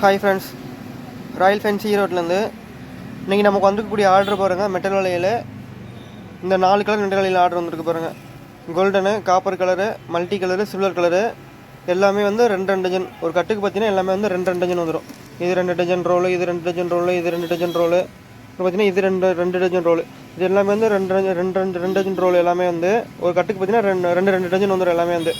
Hi friends royal fancy ஈரோட்லேருந்து இன்றைக்கி நமக்கு வந்துருக்கக்கூடிய ஆர்டர் பாருங்கள் மெட்டல் வலையில் இந்த நாலு கலர் ரெண்டு வலையில் ஆர்டர் வந்துருக்கு பாருங்கள் golden copper colour multi colour silver colour எல்லாமே வந்து ரெண்டு ரெண்டு டஜன் ஒரு கட்டுக்கு பார்த்தீங்கன்னா எல்லாமே வந்து ரெண்டு ரெண்டு டஜன் வந்துடும் இது ரெண்டு டஜன் ரோலு இது ரெண்டு டஜன் ரோலு இது ரெண்டு டஜன் ரோலு அப்புறம் பார்த்தீங்கன்னா இது ரெண்டு ரெண்டு டஜன் ரோலு இது எல்லாமே வந்து ரெண்டு ரெண்டு ரெண்டு ரெண்டு டஜன் ரோல் எல்லாமே வந்து ஒரு கட்டுக்கு பார்த்தீங்கன்னா ரெண்டு ரெண்டு ரெண்டு டஜன் வந்துடும் எல்லாமே வந்து.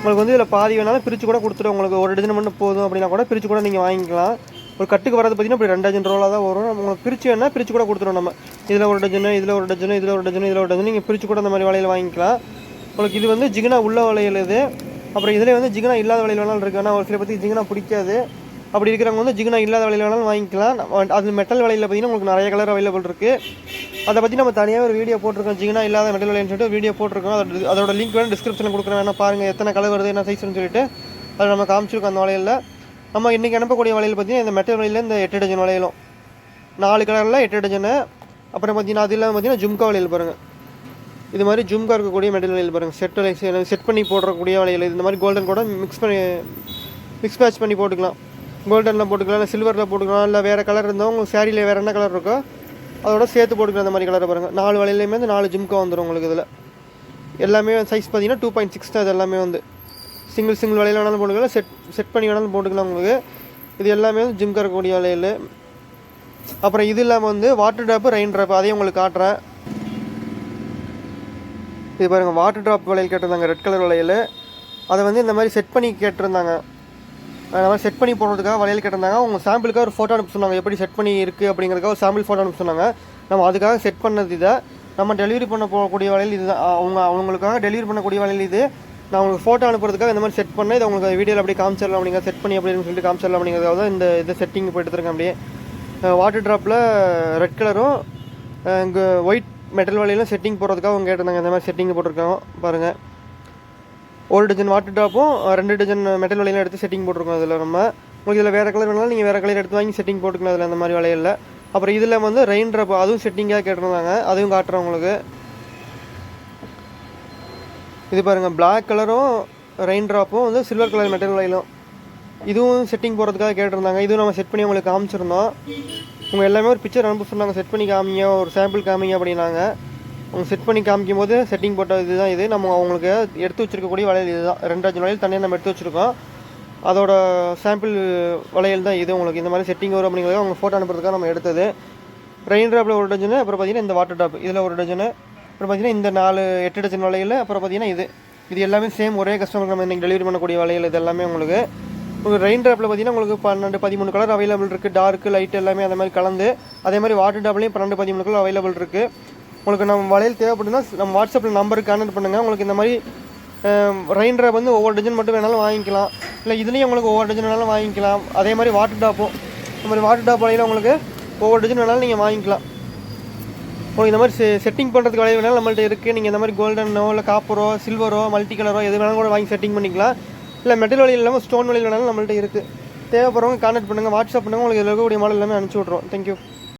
உங்களுக்கு வந்து இதில் பாதி வேணாலும் பிரித்து கூட கொடுத்துரும். உங்களுக்கு ஒரு டஜன் மட்டும் போதும் அப்படின்னா கூட பிரித்து கூட நீங்கள் வாங்கிக்கலாம். ஒரு கட்டுக்கு வரது பார்த்தீங்கன்னா இப்படி ரெண்டு டஜன் ரோலாக தான் வரும். உங்களுக்கு பிரித்து வேணால் பிரித்து கூட கொடுத்துரும் நம்ம. இதில் ஒரு டஜனு இதில் ஒரு டஜனு இதில் ஒரு டஜனு இதில் ஒரு டஜன் நீங்கள் பிரித்து கூட அந்த மாதிரி வலையில் வாங்கிக்கலாம். உங்களுக்கு இது வந்து ஜிகினா உள்ள வளையல் இது. அப்புறம் இதில் வந்து ஜிகினா இல்லாத வலையில் வேணாலும் இருக்குது ஆனால் ஒரு சில பற்றி ஜிகினா பிடிக்காது. அப்படி இருக்கிறவங்க வந்து ஜிகினா இல்லாத விலையில் வேணாலும் வாங்கிக்கலாம். அது மெட்டல் விலையில் பார்த்தீங்கன்னா உங்களுக்கு நிறைய கலர் அவைலபிள் இருக்குது அதை பற்றி நம்ம தனியாக ஒரு வீடியோ போட்டிருக்கோம். ஜிகினா இல்லாத மெட்டல் விலைன்னு சொல்லிட்டு வீடியோ போட்டிருக்கோம். அதோட அதோட லிங்க் வேணும் டிஸ்கிரிப்ஷனில் கொடுக்குறேன். வேணால் பாருங்கள் எத்தனை கலர் வருது என்ன சைஸ்னு சொல்லிட்டு. அதை நம்ம காமிச்சிருக்கோம் அந்த வலையில். நம்ம இன்றைக்கி அனுப்பக்கூடிய வலையில் பார்த்தீங்கன்னா இந்த மெட்டல் வலையில் இந்த எட்டு டஜன் வளையலும் நாலு கலரில் எட்டு டஜனு அப்புறம் பார்த்தீங்கன்னா அது இல்லாமல் பார்த்தீங்கன்னா ஜும்கா வலையில் பாருங்கள் இது மாதிரி ஜும்கா இருக்கக்கூடிய மெட்டல் வலையில் பாருங்கள் செட் வலை செட் பண்ணி போடுறக்கூடிய வலையில் இந்த மாதிரி கோல்டன் கூட மிக்ஸ் பண்ணி மிக்ஸ் மேட்ச் பண்ணி போட்டுக்கலாம். கோல்டனில் போட்டுக்கலாம் இல்லை சில்வரில் போட்டுக்கலாம் இல்லை வேறு கலர் இருந்தால் உங்கள் சேரீயில் வேறு என்ன கலர் இருக்கோ அதோட சேர்த்து போட்டுக்கலாம் அந்த மாதிரி கலரை பாருங்கள் நாலு வலையிலையுமே வந்து நாலு ஜிம்கா வந்துடும் உங்களுக்கு இதில். எல்லாமே சைஸ் பார்த்தீங்கன்னா டூ பாயிண்ட் சிக்ஸ் தான் இது எல்லாமே வந்து. சிங்கிள் சிங்கிள் வலையில் வேணாலும் போட்டுக்கலாம் செட் செட் பண்ணி வேணாலும் போட்டுக்கலாம் உங்களுக்கு. இது எல்லாமே வந்து ஜிம்கா இருக்கக்கூடிய வலையில். அப்புறம் இது இல்லாமல் வந்து வாட்டர் ட்ராப்பு ரெயின் ட்ராப் அதையும் உங்களுக்கு காட்டுறேன். இது பாருங்கள் வாட்டர் ட்ராப் வளையல் கேட்டிருந்தாங்க ரெட் கலர் வளையல் அதை வந்து இந்த மாதிரி செட் பண்ணி கேட்டிருந்தாங்க. அந்த மாதிரி செட் பண்ணி போடுறதுக்காக வளையல் கேட்டிருந்தாங்க. அவங்க சாம்பிளுக்காக ஒரு ஃபோட்டோ அனுப்ப சொன்னாங்க. எப்படி செட் பண்ணி இருக்குது அப்படிங்கிறதுக்காக ஒரு சாம்பிள் ஃபோட்டோ அனுப்ப சொன்னாங்க. நம்ம அதுக்காக செட் பண்ணது இதை. நம்ம டெலிவரி பண்ண போகக்கூடிய வளையல் இது. அவங்க அவங்களுக்காக டெலிவரி பண்ணக்கூடிய வளையல் இது. நான் உங்களுக்கு ஃபோட்டோ அனுப்புறதுக்காக இந்த மாதிரி செட் பண்ணேன். இதை உங்களுக்கு வீடியோவில் அப்படி காமிச்சிடலாம் அப்படிங்க செட் பண்ணி அப்படின்னு சொல்லிட்டு காமிச்சிடலாம் அப்படிங்கிறதாக தான் இந்த இதை செட்டிங் போய் அப்படியே. வாட்டர் ட்ராப்பில் ரெட் கலரும் இங்கே ஒயிட் மெட்டல் வலையிலும் செட்டிங் போடுறதுக்காக அவங்க கேட்டிருந்தாங்க. இந்த மாதிரி செட்டிங் போட்டிருக்கோம் பாருங்கள் ஒரு டஜன் வாட்டர் ட்ராப்பும் ரெண்டு டஜன் மெட்டல் வலையெல்லாம் எடுத்து செட்டிங் போட்டிருக்கோம் அதில் நம்ம. உங்களுக்கு இதில் வேறு கலர் வேணாலும் நீங்கள் வேறு கலர் எடுத்து வாங்கி செட்டிங் போட்டுக்கலாம் அதில் அந்த மாதிரி வலையில் அப்புறம் இதில் வந்து ரெயின் ட்ராப் அதுவும் செட்டிங்காக கேட்டிருந்தாங்க. அதுவும் காட்டுறேன் உங்களுக்கு. இது பாருங்கள் பிளாக் கலரும் ரெயின் ட்ராப்பும் வந்து சில்வர் கலர் மெட்டல் வலையிலும். இதுவும் செட்டிங் போடுறதுக்காக கேட்டிருந்தாங்க. இதுவும் நம்ம செட் பண்ணி உங்களுக்கு காமிச்சிருந்தோம். உங்கள் எல்லாமே ஒரு பிக்சர் அனுப்ப சொன்னாங்க. செட் பண்ணி காமிங்க ஒரு சாம்பிள் காமிங்க அப்படின்னாங்க. அவங்க செட் பண்ணி காமிக்கும் போது செட்டிங் போட்ட இதுதான் இது. நம்ம அவங்களுக்கு எடுத்து வச்சிருக்கக்கூடிய வளையல் இதுதான். ரெண்டாயிரம் வளையல் தனியாக நம்ம எடுத்து வச்சுருக்கோம். அதோட சாம்பிள் வளையல் தான் இது உங்களுக்கு. இந்த மாதிரி செட்டிங் வரும் அப்படிங்கிறத அவங்க ஃபோட்டோ அனுப்புறதுக்காக நம்ம எடுத்தது. ரெயின் ட்ராப்பில் ஒரு டஜனு அப்புறம் பார்த்தீங்கன்னா இந்த வாட்டர் டாப் இதில் ஒரு டஜனு அப்புறம் பார்த்தீங்கன்னா இந்த நாலு எட்டு டஜன் வளையல் அப்புறம் பார்த்தீங்கன்னா இது. இது எல்லாமே சேம் ஒரே கஸ்டமருக்கு நம்ம இன்றைக்கி டெலிவரி பண்ணக்கூடிய வளையல் இது எல்லாமே உங்களுக்கு. உங்களுக்கு ரெயின் ட்ராப்பில் பார்த்தீங்கன்னா உங்களுக்கு பன்னெண்டு பதிமூணு கலர் அவைலபிள் இருக்குது டார்க்கு லைட் எல்லாமே அந்த மாதிரி கலந்து அதே மாதிரி வாட்டர் டாப்லேயும் பன்னெண்டு பதிமூணு கலர் அவைலபிள் இருக்குது உங்களுக்கு நம்ம வளையல் தேவைப்படுதுன்னா நம்ம வாட்ஸ்அப்பில் நம்பருக்கு கான்டெக்ட் பண்ணுங்கள் உங்களுக்கு இந்த மாதிரி ரெயின் ட்ராப் வந்து ஒவ்வொரு டஜன் மட்டும் வேணாலும் வாங்கிக்கலாம். இல்லை இதுலேயும் உங்களுக்கு ஒவ்வொரு டஜன் வேணாலும் வாங்கிக்கலாம். அதே மாதிரி வாட்டர் டாப்பும் இந்த மாதிரி வாட்டர் டாப் வலையில் உங்களுக்கு ஒவ்வொரு டஜன் வேணாலும் நீங்கள் வாங்கிக்கலாம். உங்களுக்கு இந்த மாதிரி செ செட்டிங் பண்ணுறதுக்கு வளையல் வேணாலும் நம்மள்ட்ட இருக்குது நீங்கள் இந்த மாதிரி கோல்டனோ இல்லை காப்பரோ சில்வரோ மல்டி கலரோ எது வேணாலும் கூட வாங்கி செட்டிங் பண்ணிக்கலாம். இல்லை மெட்டல் வலையில் இல்லாமல் ஸ்டோன் வலையில் வேணாலும் நம்மள்ட்ட இருக்குது தேவைப்படுறவங்க கான்டாக்ட் பண்ணுங்கள் வாட்ஸ்அப் பண்ணுங்கள் உங்களுக்கு இதில் இருக்கக்கூடிய மாடல் எல்லாமே அனுப்பிச்சி விட்ருவோம் தேங்க்யூ